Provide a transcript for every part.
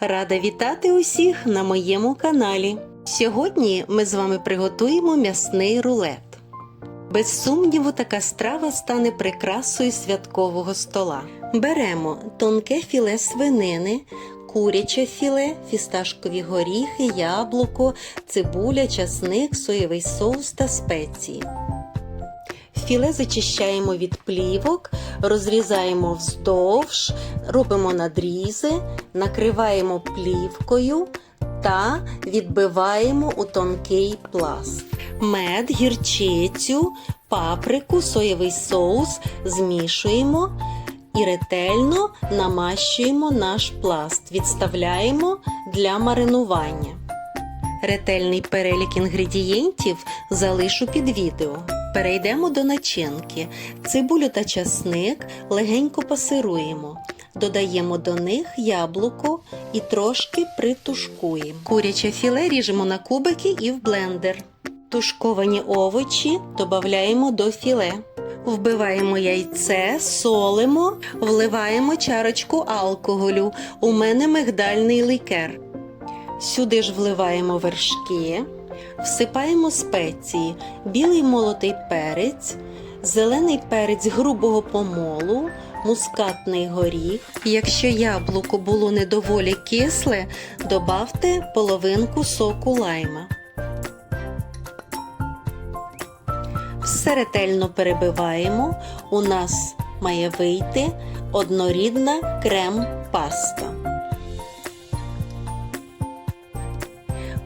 Рада вітати усіх на моєму каналі. Сьогодні ми з вами приготуємо м'ясний рулет. Без сумніву, така страва стане прикрасою святкового стола. Беремо тонке філе свинини, куряче філе, фісташкові горіхи, яблуко, цибуля, часник, соєвий соус та спеції. Філе зачищаємо від плівок, розрізаємо вздовж, робимо надрізи, накриваємо плівкою та відбиваємо у тонкий пласт. Мед, гірчицю, паприку, соєвий соус змішуємо і ретельно намащуємо наш пласт, відставляємо для маринування. Ретельний перелік інгредієнтів залишу під відео. Перейдемо до начинки. Цибулю та часник легенько пасируємо. Додаємо до них яблуко і трошки притушкуємо. Куряче філе ріжемо на кубики і в блендер. Тушковані овочі додаємо до філе. Вбиваємо яйце, солимо, вливаємо чарочку алкоголю. У мене мигдальний ликер. Сюди ж вливаємо вершки, всипаємо спеції, білий молотий перець, зелений перець грубого помолу, мускатний горіх. Якщо яблуко було недоволі кисле, добавте половинку соку лайма. Все ретельно перебиваємо. У нас має вийти однорідна крем-паста.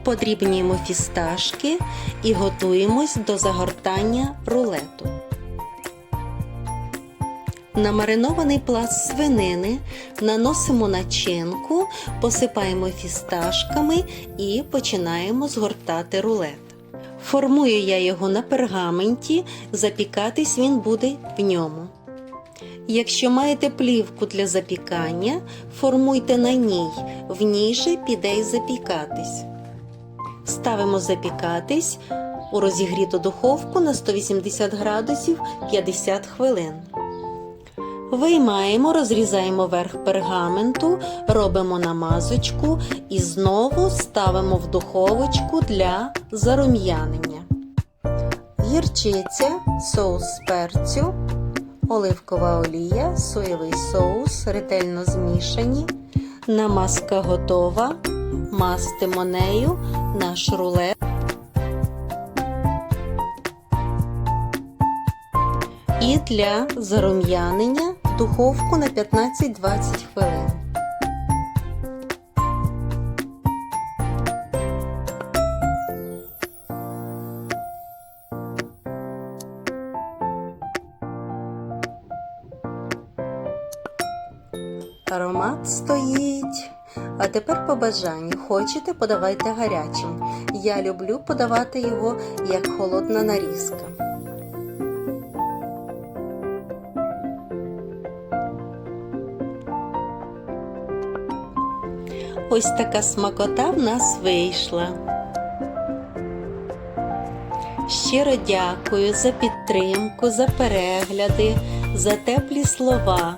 Подрібнюємо фісташки і готуємось до загортання рулету. На маринований пласт свинини наносимо начинку, посипаємо фісташками і починаємо згортати рулет. Формую я його на пергаменті, запікатись він буде в ньому. Якщо маєте плівку для запікання, формуйте на ній, в ній же піде й запікатись. Ставимо запікатись у розігріту духовку на 180 градусів 50 хвилин. Виймаємо, розрізаємо верх пергаменту, робимо намазочку і знову ставимо в духовочку для зарум'янення. Гірчиця, соус з перцю, оливкова олія, соєвий соус, ретельно змішані. Намазка готова. Мастимо нею наш рулет. І для зарум'янення в духовку на 15-20 хвилин. Аромат стоїть. А тепер по бажанню. Хочете, подавайте гарячим. Я люблю подавати його як холодна нарізка. Ось така смакота в нас вийшла. Щиро дякую за підтримку, за перегляди, за теплі слова.